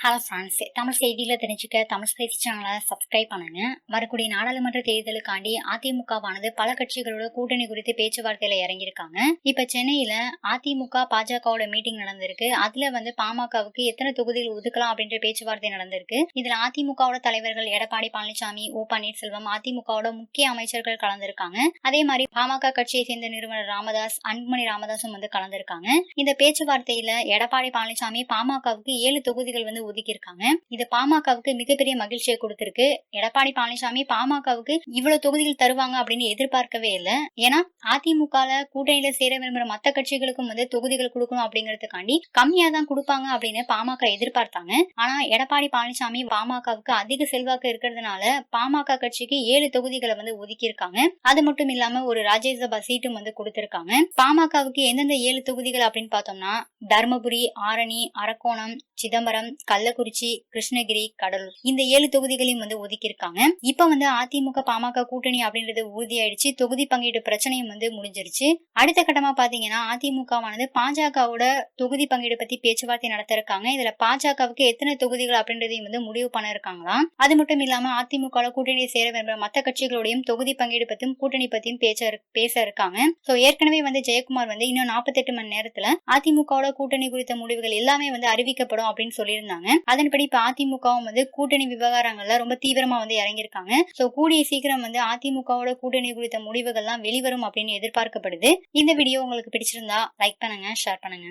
Hello friends Tamil செய்தியில் தெரிஞ்சுக்க தமிழ் செய்தி சேனலை சப்ஸ்கிரைப் பண்ணுங்க. வரக்கூடிய நாடாளுமன்ற தேர்தலுக்காண்டி அதிமுகவானது பல கட்சிகளோட கூட்டணி குறித்து பேச்சுவார்த்தையில இறங்கியிருக்காங்க. இப்ப சென்னையில அதிமுக பாஜகவோட மீட்டிங் நடந்திருக்கு. அதுல வந்து பாமகவுக்கு எத்தனை தொகுதிகள் ஒதுக்கலாம் அப்படின்ற பேச்சுவார்த்தை நடந்திருக்கு. இதுல அதிமுகவோட தலைவர்கள் எடப்பாடி பழனிசாமி ஓ பன்னீர்செல்வம் அதிமுகவோட முக்கிய அமைச்சர்கள் கலந்திருக்காங்க. அதே மாதிரி பாமக கட்சியை சேர்ந்த நிறுவனர் ராமதாஸ் அன்புமணி ராமதாசும் வந்து கலந்திருக்காங்க. இந்த பேச்சுவார்த்தையில எடப்பாடி பழனிசாமி பாமகவுக்கு ஏழு தொகுதிகள் வந்து ஒதுக்கியிருக்காங்க. இது பாமகவுக்கு மிகப்பெரிய மகிழ்ச்சியை கொடுத்திருக்கு. எடப்பாடி பழனிசாமி பாமகவுக்கு இவ்வளவு தொகுதிகள் தருவாங்க அப்படின்னு எதிர்பார்க்கவே இல்லை. ஏன்னா அதிமுக கூட்டணியில சேர விரும்புற மத்த கட்சிகளுக்கும் வந்து தொகுதிகள் கொடுக்கணும் அப்படிங்கறதுக்காண்டி கம்மியா தான் கொடுப்பாங்க அப்படின்னு பாமக எதிர்பார்த்தாங்க. ஆனா எடப்பாடி பழனிசாமி பாமகவுக்கு அதிக செல்வாக்கு இருக்கிறதுனால பாமக கட்சிக்கு ஏழு தொகுதிகளை வந்து ஒதுக்கி இருக்காங்க அது மட்டும் இல்லாம ஒரு ராஜ்யசபா சீட்டும் வந்து கொடுத்திருக்காங்க. பாமகவுக்கு எந்தெந்த ஏழு தொகுதிகள் அப்படின்னு பார்த்தோம்னா தர்மபுரி ஆரணி அரக்கோணம் சிதம்பரம் கள்ளக்குறிச்சி கிருஷ்ணகிரி கடலூர். இந்த ஏழு தொகுதிகளையும் வந்து ஒதுக்கியிருக்காங்க. இப்ப வந்து அதிமுக பாமக கூட்டணி அப்படின்றது உறுதியாயிடுச்சு. தொகுதி பங்கீடு பிரச்சனையும் வந்து முடிஞ்சிருச்சு. அடுத்த கட்டமா பாத்தீங்கன்னா அதிமுகவானது பாஜகவோட தொகுதி பங்கீடு பத்தி பேச்சுவார்த்தை நடத்த இருக்காங்க இதுல பாஜகவுக்கு எத்தனை தொகுதிகள் அப்படின்றதையும் வந்து முடிவு பண்ண இருக்காங்களாம் அது மட்டும் இல்லாம அதிமுக கூட்டணியை சேர விரும்புற மத்த கட்சிகளோடையும் தொகுதி பங்கீடு பத்தியும் கூட்டணி பத்தியும் பேச பேச இருக்காங்க. சோ ஏற்கனவே வந்து ஜெயக்குமார் வந்து இன்னும் நாற்பத்தெட்டு மணி நேரத்துல அதிமுகவோட கூட்டணி குறித்த முடிவுகள் எல்லாமே வந்து அறிவிக்கப்படும் அப்படின்னு சொல்லியிருந்தாங்க. அதன்படி இப்ப அதிமுகவும் வந்து கூட்டணி விவகாரங்கள்ல ரொம்ப தீவிரமா வந்து இறங்கியிருக்காங்க. சோ கூடிய சீக்கிரம் வந்து அதிமுகவோட கூட்டணி குறித்த முடிவுகள்லாம் வெளிவரும் அப்படின்னு எதிர்பார்க்கப்படுது. இந்த வீடியோ உங்களுக்கு பிடிச்சிருந்தா லைக் பண்ணுங்க ஷேர் பண்ணுங்க.